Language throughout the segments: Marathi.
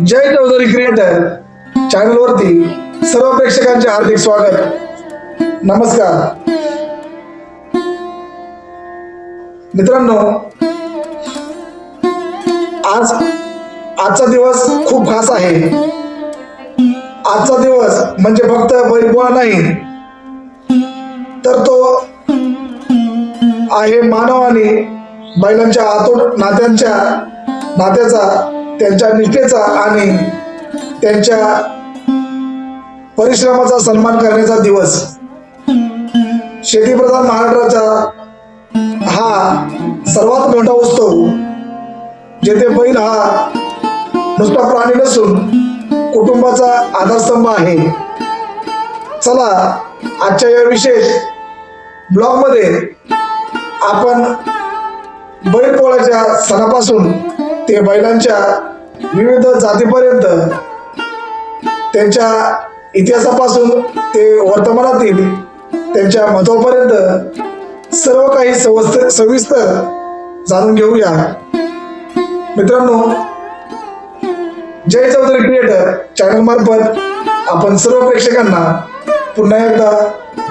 जय चौधरी क्रिएटर चॅनल वरती सर्व प्रेक्षकांचे हार्दिक स्वागत. नमस्कार. मित्रांनो आज आजचा दिवस खूप खास आहे. आजचा दिवस म्हणजे फक्त बैलपोळा नाही तर तो आहे मानव आणि बैलांच्या आतोड नात्यांच्या नात्याचा त्यांच्या निष्ठेचा आणि त्यांच्या परिश्रमाचा सन्मान करण्याचा दिवस. शेतीप्रधान महाराष्ट्राचा हा सर्वात मोठा उत्सव जेथे बैल हा नुसता प्राणी नसून कुटुंबाचा आधारस्तंभ आहे. चला आजच्या या विशेष ब्लॉगमध्ये आपण बैलपोळ्याच्या सणापासून ते बैलांच्या विविध जातीपर्यंत त्यांच्या इतिहासापासून ते वर्तमानातील त्यांच्या महत्वापर्यंत सर्व काही सवस्त सविस्तर जाणून घेऊया. मित्रांनो जय चौधरी क्रिएटर चॅनल मार्फत आपण सर्व प्रेक्षकांना पुन्हा एकदा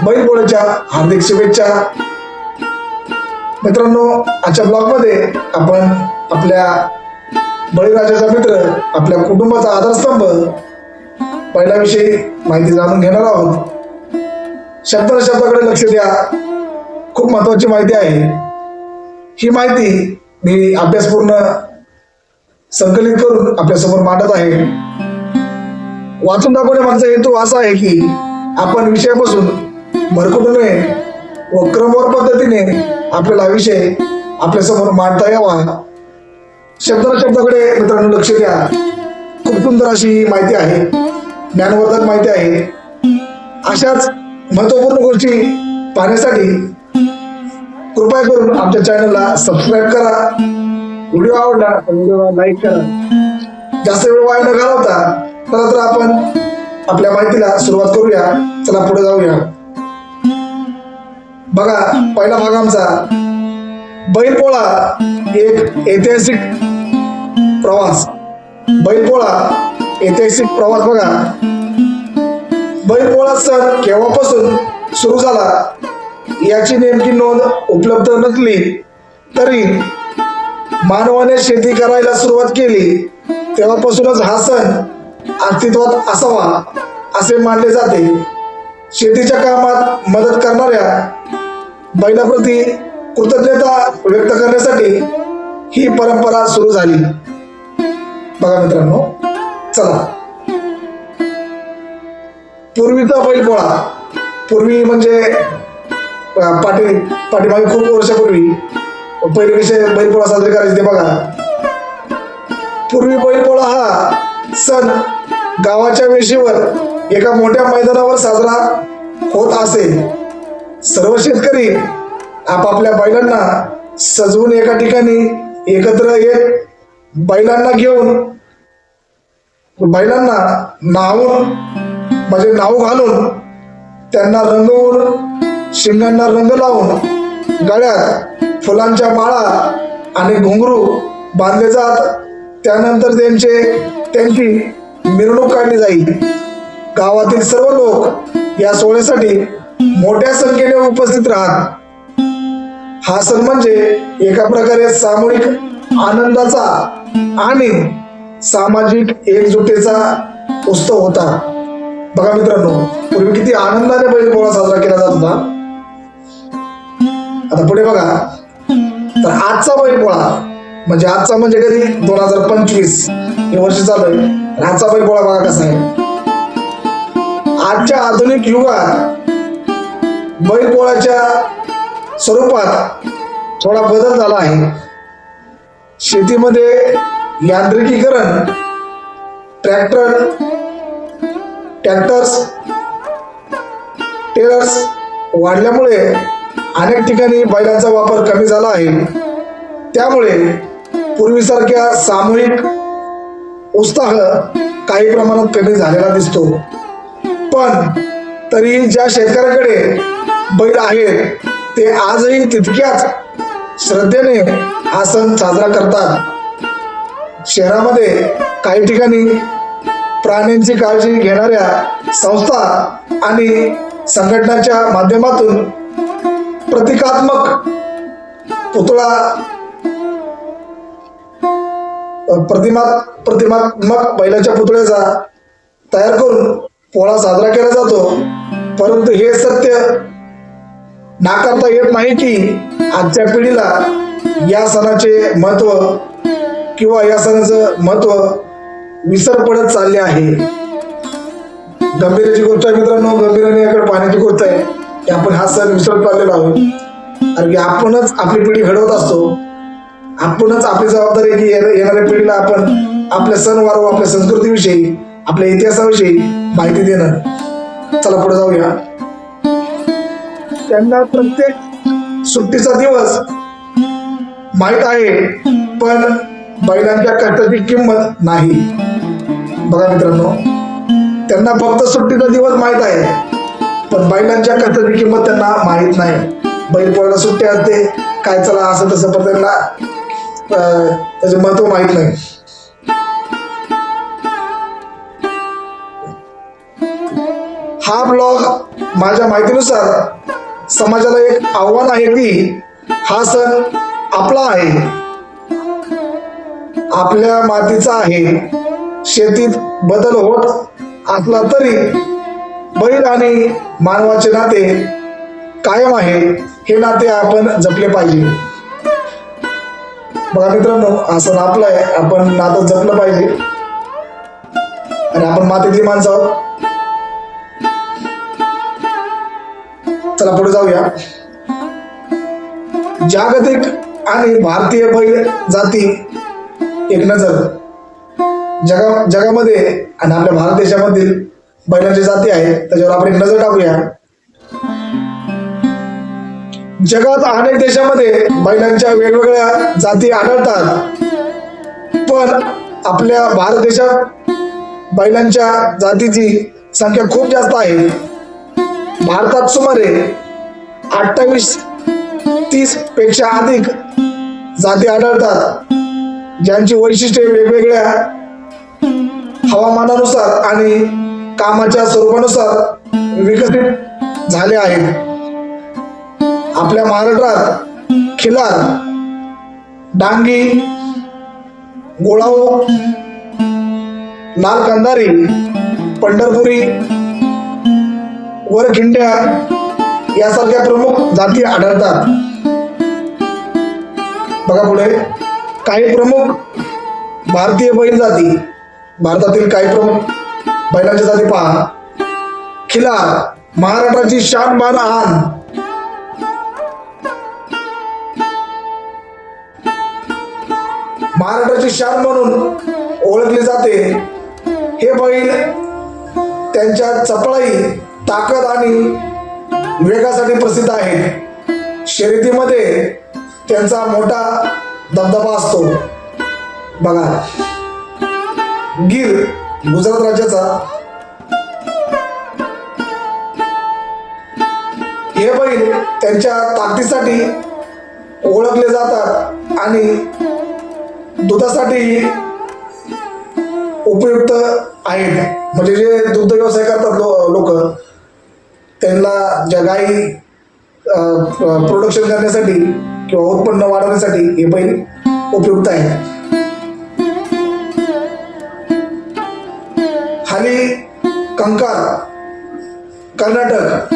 बैलपोळ्याच्या हार्दिक शुभेच्छा. मित्रांनो आजच्या ब्लॉगमध्ये आपण आपल्या बळीराजाचा मित्र आपल्या कुटुंबाचा आधारस्तंभ. पहिल्याविषयी माहिती जाणून घेणार आहोत. शब्द शब्दाकडे लक्ष द्या. खूप महत्वाची माहिती आहे. ही माहिती मी अभ्यासपूर्ण संकलित करून आपल्यासमोर मांडत आहे. वाचून दाखवण्यामागचा हेतू असा आहे की आपण विषयापासून भरकटू नये व क्रमवार पद्धतीने आपल्याला विषय आपल्यासमोर मांडता यावा. शब्द शब्दाकडे मित्रांनो लक्ष द्या. खूप सुंदर अशी ही माहिती आहे. ज्ञानवर्धक माहिती आहे. अशाच महत्त्वपूर्ण गोष्टी पाहण्यासाठी कृपया करून आमच्या चॅनलला सबस्क्राईब करा. व्हिडिओ आवडला तर व्हिडिओला लाईक करा. जास्त वेळ वाया न घालवता चला तर आपण आपल्या माहितीला सुरुवात करूया. चला पुढे जाऊया. बघा पहिला भाग आमचा बैलपोळा एक ऐतिहासिक प्रवास. बैलपोळा ऐतिहासिक प्रवास बघा. बैलपोळा सण केव्हापासून सुरू झाला? याची नेमकी नोंद उपलब्ध नसली तरी मानवाने शेती करायला सुरुवात केली तेव्हापासूनच हा सण अस्तित्वात असावा असे मानले जाते. शेतीच्या कामात मदत करणाऱ्या बैलाप्रती कृतज्ञता व्यक्त करण्यासाठी ही परंपरा सुरू झाली. बघा मित्रांनो चला. पूर्वीचा बैलपोळा. पूर्वी म्हणजे पाठी पाठीमागे खूप वर्षापूर्वी पहिले कसे बैलपोळा साजरे करायचे ते बघा. पूर्वी बैलपोळा हा सण गावाच्या वेशीवर एका मोठ्या मैदानावर साजरा होत असे. सर्व शेतकरी आपापल्या बैलांना सजवून एका ठिकाणी एकत्र येत बैलांना घेऊन बैलांना नावून म्हणजे नाव घालून त्यांना रंगवून शिंगांना रंग लावून गळ्यात फुलांच्या माळा आणि घुंगरू बांधले जात. त्यानंतर त्यांचे त्यांची मिरवणूक काढली जाईल. गावातील सर्व लोक या सोहळ्यासाठी मोठ्या संख्येने उपस्थित राहत. हा सण म्हणजे एका प्रकारे सामूहिक आनंदाचा आणि सामाजिक एकजुटीचा उत्सव होता. बघा मित्रांनो पूर्वी किती आनंदाने बैलपोळा साजरा केला जात होता. आता पुढे बघा. तर आजचा बैलपोळा म्हणजे आजचा म्हणजे कधी? दोन हजार पंचवीस. हे वर्ष चालू आहे. आजचा बैलपोळा बघा कसा आहे. आजच्या आधुनिक युगात बैलपोळ्याच्या स्वरूपात थोडा बदल झाला आहे. शेतीमध्ये यांत्रिकीकरण ट्रॅक्टर ट्रॅक्टर्स टेलर्स वाढल्यामुळे अनेक ठिकाणी बैलांचा वापर कमी झाला आहे. त्यामुळे पूर्वीसारख्या सामूहिक उत्साह काही प्रमाणात कमी झालेला दिसतो. पण तरी ज्या शेतकऱ्याकडे बैल आहेत ते आजही तितक्याच श्रद्धेने हा सण साजरा करतात. शहरामध्ये काही ठिकाणी प्राण्यांची काळजी घेणाऱ्या संस्था आणि संघटनांच्या माध्यमातून प्रतिकात्मक पुतळा प्रतिमा प्रतिमात्मक बैलाच्या पुतळ्याचा तयार करून पोळा साजरा केला जातो. परंतु हे सत्य नाकारता येत नाही की आजच्या पिढीला या सणाचे महत्त्व किंवा या सणाचं महत्त्व विसर पडत चालले आहे. गंभीराची गोष्ट आहे मित्रांनो गंभीराने याकडे पाहण्याची गोष्ट आहे की आपण हा सण विसरत चाललेला आहोत. कारण की आपणच आपली पिढी घडवत असतो. आपणच आपली जबाबदारी की येणाऱ्या पिढीला आपण आपल्या सणवार व आपल्या संस्कृतीविषयी आपल्या इतिहासाविषयी माहिती देणं. चला पुढे जाऊया. त्यांना प्रत्येक सुट्टीचा दिवस माहीत आहे पण बैलांच्या कष्टाची किंमत नाही. बघा मित्रांनो त्यांना फक्त सुट्टीचा दिवस माहीत आहे पण बैलांच्या कष्टाची किंमत त्यांना माहीत नाही. बैल पोळाला सुट्टी असते काय चला असं तसं पण त्यांना त्याचे महत्त्व माहीत नाही. हा ब्लॉग माझ्या माहितीनुसार समाजाला एक आव्हान आहे की हा सण आपला आहे. आपल्या मातीचा आहे. शेतीत बदल होत असला तरी बैल आणि मानवाचे नाते कायम आहे. हे नाते आपण जपले पाहिजे. बघा मित्रांनो असं आपलं आहे आपण नातं जपलं पाहिजे. आणि आपण मातीतली माणसं आहोत. चला पुढे जाऊया. जागतिक आणि भारतीय बैल जाती एक नजर जगा जगामध्ये आणि आपल्या भारत देशामधील बैलांच्या जाती आहेत त्याच्यावर आपण एक नजर टाकूया. जगात अनेक देशामध्ये बैलांच्या वेगवेगळ्या जाती आढळतात. पण आपल्या भारत देशात बैलांच्या जातीची संख्या खूप जास्त आहे. भारतात सुमारे अठ्ठावीस तीसपेक्षा अधिक जाती आढळतात. ज्यांची वैशिष्ट्ये वेगवेगळ्या हवामानानुसार आणि कामाच्या स्वरूपानुसार विकसित झाले आहेत. आपल्या महाराष्ट्रात खिलार डांगी गोळाव लाल कंदारी पंढरपुरी वरखिंड्या यासारख्या प्रमुख जाती आढळतात. बघा पुढे. काही प्रमुख भारतीय बैल जाती भारतातील काही प्रमुख बैलांच्या जाती पहा. खिलार महाराष्ट्राची शान बान आन महाराष्ट्राची शान म्हणून ओळखले जाते. हे बैल त्यांच्या चपळाई ताकद आणि वेगासाठी प्रसिद्ध आहेत. शर्यतीमध्ये त्यांचा मोठा धबधबा असतो. बघा. गिर गुजरात राज्याचा. हे बैल त्यांच्या ताकदीसाठी ओळखले जातात आणि दुधासाठी उपयुक्त आहेत. म्हणजे जे दुग्ध व्यवसाय करतात लोक त्यांना ज्या गाई प्रोडक्शन करण्यासाठी किंवा उत्पन्न वाढवण्यासाठी हे बैल उपयुक्त आहेत. खाली कंकार कर्नाटक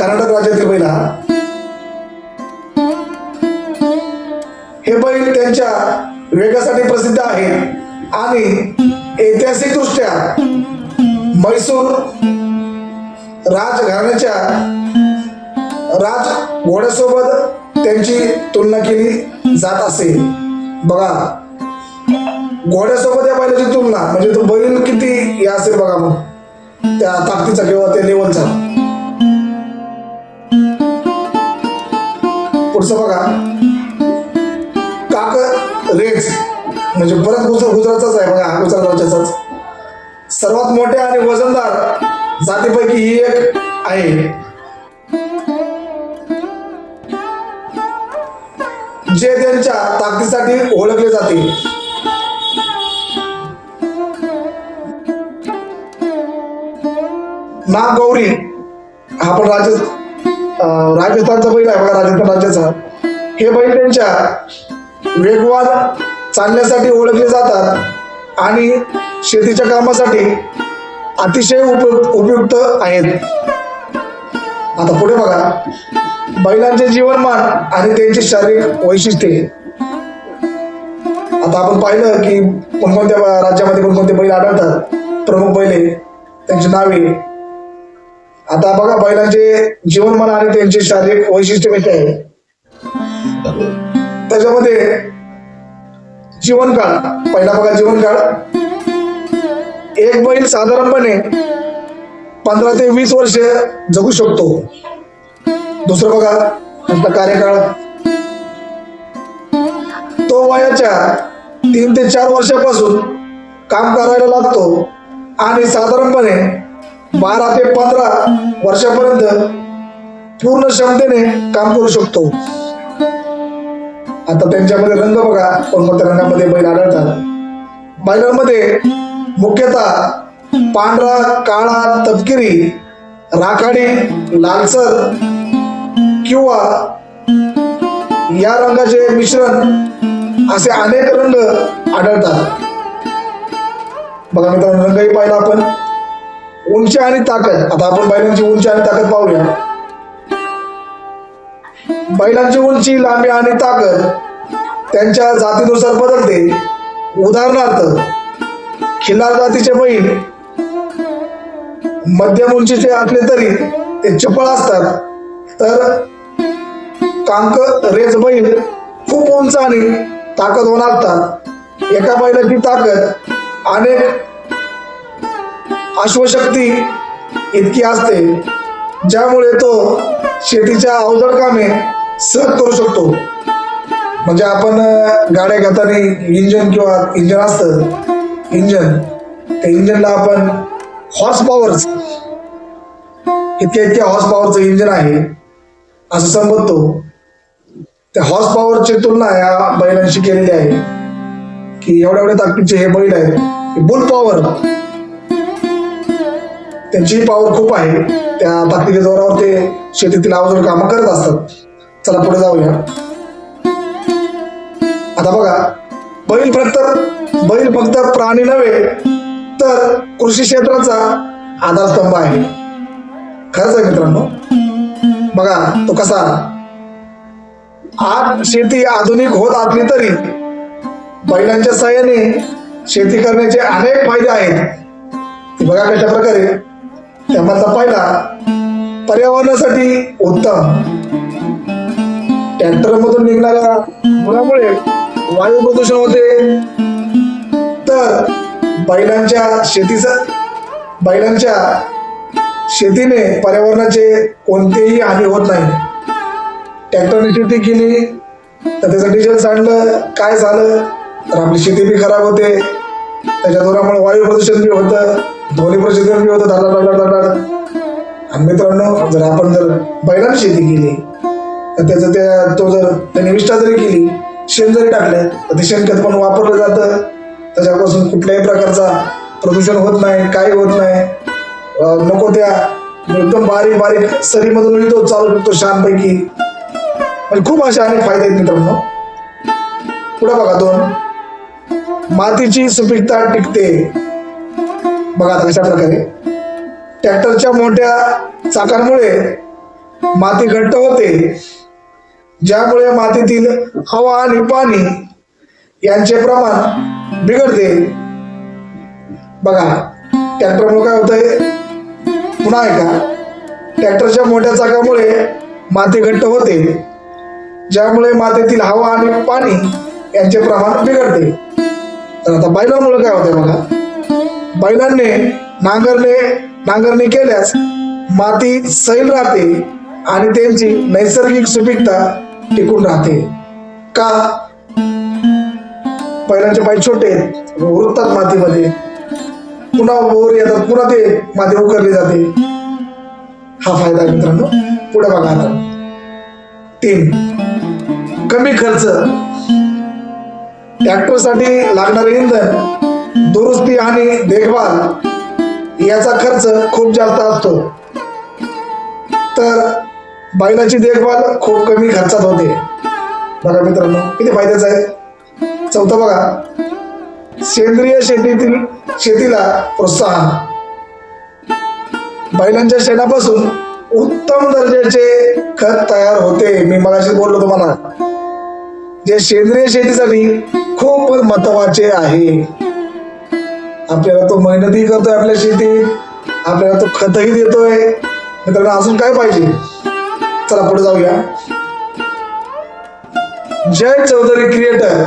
कर्नाटक राज्यातील बैल हा. हे बैल त्यांच्या वेगासाठी प्रसिद्ध आहेत आणि ऐतिहासिकदृष्ट्या म्हैसूर राजघराण्याच्या राज घोड्यासोबत त्यांची तुलना केली जात असेल बघा घोड्यासोबत या बैलाची तुलना म्हणजे तो बैल किती हे असेल बघा मग. त्या ताकदीचा किंवा त्या लेवलचा. पुढचं बघा. काक रेज म्हणजे परत गुजरातचाच आहे बघा हा गुजरात राज्याचाच. सर्वात मोठ्या आणि वजनदार जातीपैकी ही एक आहे. जे त्यांच्या ताकदीसाठी ओळखले जातील नाग गौरी हा पण राज राजस्थानचा बैल आहे राजस्थान राज्याचा. हे बैल त्यांच्या वेगवान चालण्यासाठी ओळखले जातात आणि शेतीच्या कामासाठी अतिशय उपयुक्त आहेत. आता पुढे बघा. बैलांचे जीवनमान आणि त्यांची शारीरिक वैशिष्ट्ये. आता आपण पाहिलं की कोणकोणत्या राज्यामध्ये कोणकोणते बैल आढळतात. प्रमुख बैले त्यांची नावे आता बघा बैलांचे जीवनमान आणि त्यांचे शारीरिक वैशिष्ट्य म्हणजे कशी आहे त्याच्यामध्ये जीवनकाळ पहिला बघा जीवनकाळ एक बैल साधारणपणे पंधरा ते वीस वर्ष जगू शकतो. दुसरं बघा त्यांचा कार्यकाळ. तो वयाच्या तीन ते चार वर्षापासून काम करायला लागतो आणि साधारणपणे बारा ते पंधरा वर्षापर्यंत पूर्ण क्षमतेने काम करू शकतो. आता त्यांच्यामध्ये रंग बघा कोणकोणत्या रंगामध्ये बैल आढळतात. बैलांमध्ये मुख्यतः पांढरा काळा तपकिरी राखाडी लालसर किंवा या रंगाचे मिश्रण असे अनेक रंग आढळतात. बघा मित्रांनो रंगही पाहिला आपण. उंची आणि ताकद. आता आपण बैलांची उंची आणि ताकद पाहूया. बैलांची उंची लांबी आणि ताकद त्यांच्या जातीनुसार बदलते. उदाहरणार्थ खिल्लार जातीचे बैल मध्यम उंचीचे असले तरी ते चपळ असतात. तर कांक रेज बैल खूप उंच आणि ताकदवान असतात एका बैलाची ताकद अनेक अश्वशक्ती इतकी असते ज्यामुळे तो शेतीच्या अवजड कामे सहज करू शकतो. म्हणजे आपण गाड्या घेताना इंजन किंवा इंजन असतं इंजन त्या इंजनला आपण हॉर्स पॉवर इतक्या इतक्या हॉर्स पॉवरचं इंजन आहे असं समजतो. त्या हॉर्स पॉवरची तुलना या बैलांशी केलेली आहे. की एवढ्या एवढ्या ताकदीचे हे बैल आहेत. बुल पॉवर त्यांची पॉवर खूप आहे. त्या ताकदीच्या जोरावर ते शेतीतील अवजड कामं करत असतात. चला पुढे जाऊया. आता बघा बैल फक्त बैल फक्त प्राणी नव्हे तर कृषी क्षेत्राचा आधारस्तंभ आहे. खरंच आहे मित्रांनो? बघा तो कसा? आज शेती आधुनिक होत असली तरी बैलांच्या सहाय्याने शेती करण्याचे अनेक फायदे आहेत. बघा कशा प्रकारे. त्यामधला पहिला पर्यावरणासाठी उत्तम. ट्रॅक्टर मधून निघणाऱ्या धुरामुळे वायू प्रदूषण होते. तर बैलांच्या शेतीचं बैलांच्या शेतीने पर्यावरणाचे कोणतेही हानी होत नाही. ट्रॅक्टरने शेती केली तर त्याचं डिझेल सांडलं काय झालं? तर आपली शेती बी खराब होते. त्याच्या धुरामुळे वायू प्रदूषण बी होतं ध्वनी प्रदूषण बी होतं धाडा धाडा आणि मित्रांनो जर आपण जर बैलांनी शेती केली तर त्याचं त्या तो जर त्याने विष्ठा जरी केली शेण जरी टाकलं तर ते शेणखत पण वापरलं जातं. त्याच्यापासून कुठल्याही प्रकारचा प्रदूषण होत नाही काही होत नाही. नको त्या एकदम बारीक बारीक सरीमधून मिळतो चालू शकतो शानपैकी. म्हणजे खूप असे अनेक फायदे आहेत मित्रांनो. पुढे बघा दोन. मातीची सुपीकता टिकते. बघा अशा प्रकारे. ट्रॅक्टरच्या मोठ्या चाकांमुळे माती घट्ट होते. ज्यामुळे मातीतील हवा आणि पाणी यांचे प्रमाण बिघडते. बघा ट्रॅक्टरमुळे काय होतंय? पुन्हा आहे का ट्रॅक्टरच्या मोठ्या चाकामुळे माती घट्ट होते. ज्यामुळे मातीतील हवा आणि पाणी यांचे प्रमाण बिघडते. तर आता बैलामुळे काय होते बघा? बैलांनी नांगरणे नांगरणी केल्यास माती सैल राहते आणि त्यांची नैसर्गिक सुपीकता टिकून राहते. का? बैलांचे पाय छोटे आहेत, मातीमध्ये. पुन्हा वर येतात पुन्हा ते माती उकरली जाते. हा फायदा मित्रांनो. पुढे बघा आता. तीन. कमी खर्च. ट्रॅक्टरसाठी लागणारे इंधन दुरुस्ती आणि देखभाल याचा खर्च खूप जास्त असतो. तर बैलाची देखभाल खूप कमी खर्चात होते. बघा मित्रांनो किती फायद्याचं आहे? चौथं बघा. सेंद्रिय शेतीतील शेतीला प्रोत्साहन. बैलांच्या शेणापासून उत्तम दर्जाचे खत तयार होते. मी मगाशी बोललो तुम्हाला. जे सेंद्रिय शेतीसाठी खूप महत्त्वाचे आहे. आपल्याला तो मेहनतही करतोय आपल्या शेतीत. आपल्याला तो खतही देतोय. मित्रांनो अजून काय पाहिजे? चला पुढे जाऊया. जय चौधरी क्रिएटर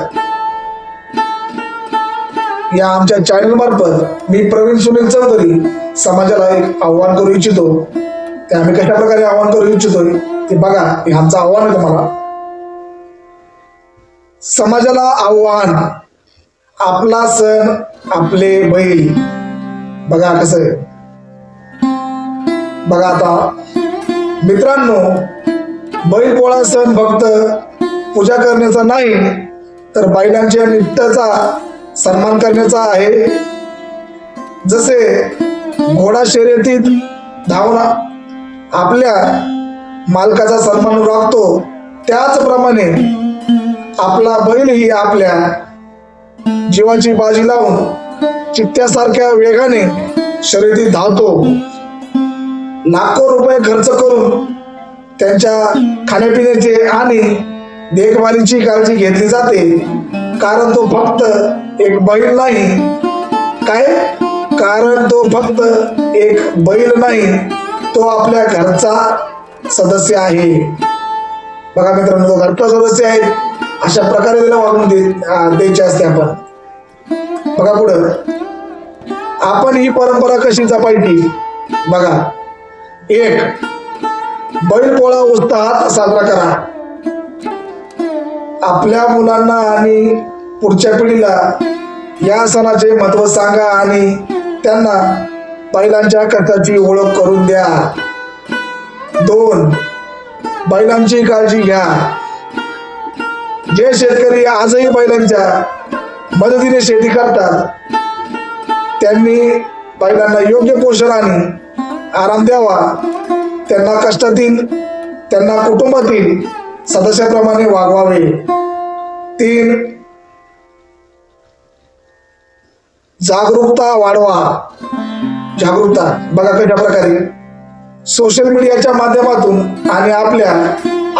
या आमच्या चॅनल मार्फत मी प्रवीण सुनील चौधरी समाजाला एक आव्हान करू इच्छितो. ते आम्ही कशा प्रकारे आव्हान करू इच्छितोय ते बघा हे आमचं आव्हान आहे तुम्हाला. समाजाला आव्हान आपला सण आपले बैल. बघा कसं आहे. बघा आता मित्रांनो बैल पोळा सण फक्त पूजा करण्याचा नाही तर बैलांच्या नित्याचा सन्मान करण्याचा आहे. जसे घोडा शर्यतीत धावणा आपल्या मालकाचा सन्मान राखतो. त्याचप्रमाणे आपला बैलही आपल्या जीवाची बाजी लावून चित्त्यासारख्या वेगाने शर्यती धावतो. लाखो रुपये खर्च करून त्यांच्या खाण्यापिण्याचे आणि देखभालीची काळजी घेतली जाते. कारण तो फक्त एक बैल नाही. काय? कारण तो फक्त एक बैल नाही. तो आपल्या घरचा सदस्य आहे. बघा मित्रांनो तो घरचा सदस्य आहे. अशा प्रकारे त्याला वागून दे द्यायचे असते आपण. बघा पुढं. आपण ही परंपरा कशी जपायची? बघा. एक बैलपोळा उत्साहात साजरा करा. आपल्या मुलांना आणि पुढच्या पिढीला या सणाचे महत्त्व सांगा आणि त्यांना बैलांच्या कथाची ओळख करून द्या. दोन बैलांची काळजी घ्या. जे शेतकरी आजही बैलांच्या मदतीने शेती करतात त्यांनी बैलांना योग्य पोषणाने आराम द्यावा. त्यांना कष्टातील त्यांना कुटुंबातील सदस्याप्रमाणे वागवावे. तीन जागरूकता वाढवा. जागरूकता. बघा कशा प्रकारे. सोशल मीडियाच्या माध्यमातून आणि आपल्या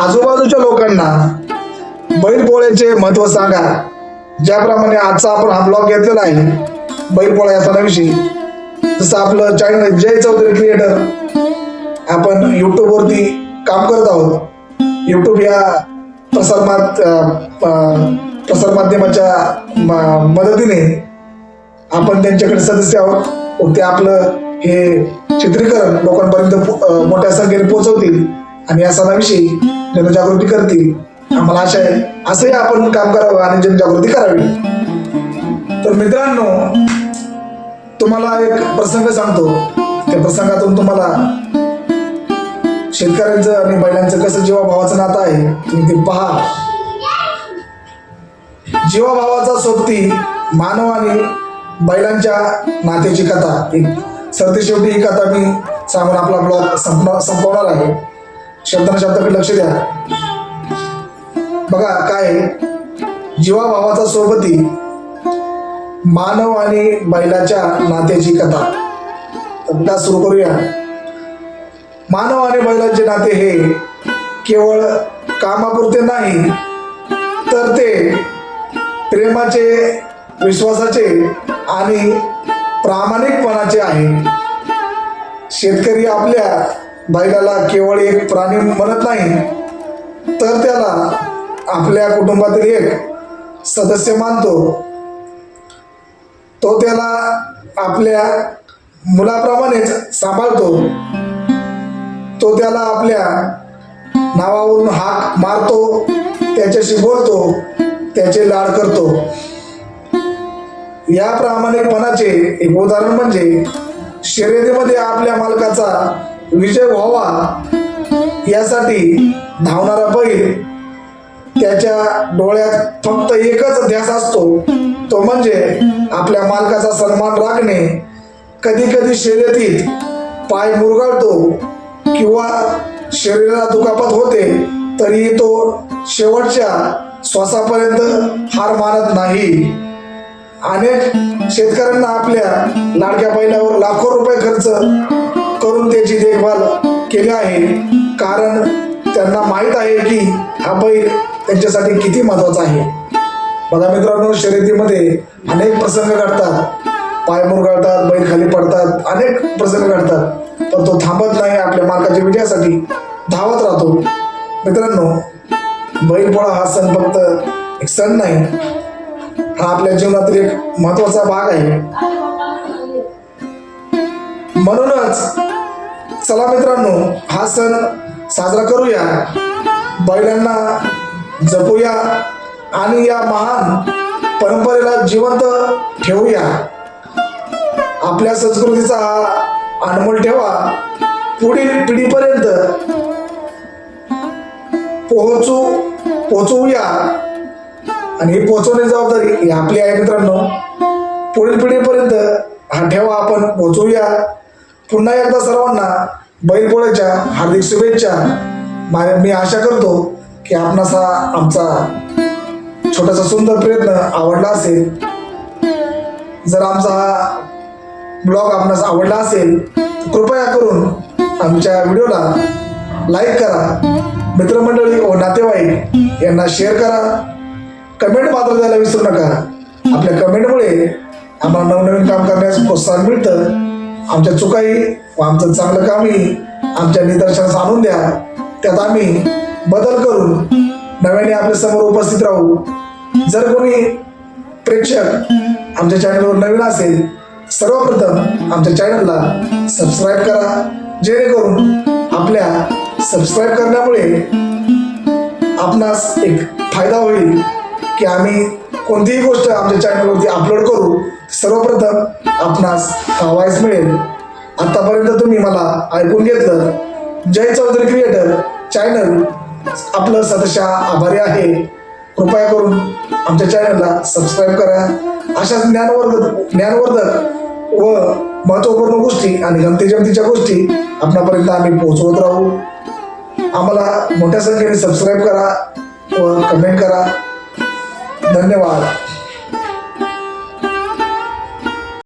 आजूबाजूच्या लोकांना बैलपोळ्याचे महत्त्व सांगा. ज्याप्रमाणे आजचा आपण हा ब्लॉग घेतलेला आहे बैलपोळा या सणाविषयी. जसं आपलं चॅनल जय चौधरी क्रिएटर आपण यूट्यूबवरती वरती काम करत आहोत. युट्यूब या प्रसारमात प्रसारमाध्यमाच्या प्रसार माध्यमाच्या म- मदतीने आपण त्यांच्याकडे सदस्य आहोत. ते आपलं हे चित्रीकरण लोकांपर्यंत मोठ्या संख्येने पोहोचवतील आणि या सणाविषयी जनजागृती करतील. आम्हाला आशा आहे असंही आपण काम करावं आणि जनजागृती करावी. तर मित्रांनो तुम्हाला एक प्रसंग सांगतो. त्या प्रसंगातून तुम्हाला शेतकऱ्यांचं आणि बैलांचं कसं जीवाभावाचं नातं आहे तुम्ही ते पहा. जीवाभावाचा सोबती मानव आणि बैलांच्या नात्याची कथा एक ही कथा मी सांगून आपला ब्लॉग संपणार संपवणार आहे. शब्दांना शब्दाकडे लक्ष द्या. बघा काय जीवा भावाचा सोबती मानव आणि बैलाच्या नात्याची कथा. तर सुरू करूया. मानव आणि बैलांचे नाते हे केवळ कामापुरते नाही तर ते प्रेमाचे विश्वासाचे आणि प्रामाणिकपणाचे आहे. शेतकरी आपल्या बैलाला केवळ एक प्राणी म्हणत नाही तर त्याला आपल्या कुटुंबातील एक सदस्य मानतो. तो त्याला आपल्या मुलाप्रमाणेच सांभाळतो. तो त्याला आपल्या नावावरून हाक मारतो त्याच्याशी बोलतो त्याचे लाड करतो. या प्रामाणिकपणाचे एक उदाहरण म्हणजे शर्यतीमध्ये आपल्या मालकाचा विजय व्हावा यासाठी धावणारा बैल त्याच्या डोळ्यात फक्त एकच ध्यास असतो. तो म्हणजे आपल्या मालकाचा सन्मान राखणे. कधी कधी शर्यतीत पाय मुरगाळतो किंवा शरीराला दुखापत होते तरीही तो शेवटच्या श्वासापर्यंत हार मानत नाही. अनेक शेतकऱ्यांना आपल्या लाडक्या बैलावर लाखो रुपये खर्च करून त्याची देखभाल केली आहे. कारण त्यांना माहीत आहे की हा बैल त्यांच्यासाठी किती महत्त्वाचा आहे. बघा मित्रांनो शर्यतीमध्ये अनेक प्रसंग घडतात. पाय घडतात बैल खाली पडतात अनेक प्रसंग घडतात. पण तो थांबत नाही आपल्या मालकाच्या विजयासाठी धावत राहतो. मित्रांनो बैलपोळा हा सण फक्त एक सण नाही हा आपल्या जीवनातील एक महत्त्वाचा भाग आहे. म्हणूनच चला मित्रांनो हा सण साजरा करूया. बैलांना जपूया आणि या महान परंपरेला जिवंत ठेवूया. आपल्या संस्कृतीचा हा अनमोल ठेवा. पुढील पिढीपर्यंत पोहोचू पोहोचवूया. आणि हे पोहोचवण्याची जबाबदारी ही आपली आहे मित्रांनो. पुढील पिढीपर्यंत हा ठेवा आपण पोहोचवूया. पुन्हा एकदा सर्वांना बैलपोळ्याच्या हार्दिक शुभेच्छा. मा- मी आशा करतो की आपणास हा आमचा छोटासा सुंदर प्रयत्न आवडला असेल. जर आमचा हा ब्लॉग आपणास आवडला असेल कृपया करून आमच्या व्हिडिओला लाईक करा. मित्रमंडळी व नातेवाईक यांना शेअर करा. कमेंट मात्र द्यायला विसरू नका. आपल्या कमेंटमुळे आम्हाला नवनवीन काम करण्यास प्रोत्साहन मिळतं. आमच्या चुकाही व आमचं चांगलं कामही आमच्या निदर्शनास आणून द्या. त्यात आम्ही बदल करून नव्याने आपल्यासमोर उपस्थित राहू. जर कोणी प्रेक्षक आमच्या चॅनलवर नवीन असेल सर्वप्रथम आमच्या चॅनलला सबस्क्राईब करा. जेणेकरून आपल्या सबस्क्राईब करण्यामुळे आपणास एक फायदा होईल. की आम्ही कोणतीही गोष्ट आमच्या चॅनलवरती अपलोड करू सर्वप्रथम आपणास आवाज मिळेल. आतापर्यंत तुम्ही मला ऐकून घेतलं. जय चौधरी क्रिएटर चॅनल आपलं सदस्य आभारी आहे. कृपया करून आमच्या चॅनलला सबस्क्राईब करा. अशाच ज्ञानवर्धक ज्ञानवर्धक व महत्त्वपूर्ण गोष्टी आणि गमती जमतीच्या गोष्टी आपणापर्यंत आम्ही पोहोचवत राहू. आम्हाला मोठ्या संख्येने सबस्क्राईब करा व कमेंट करा. धन्यवाद.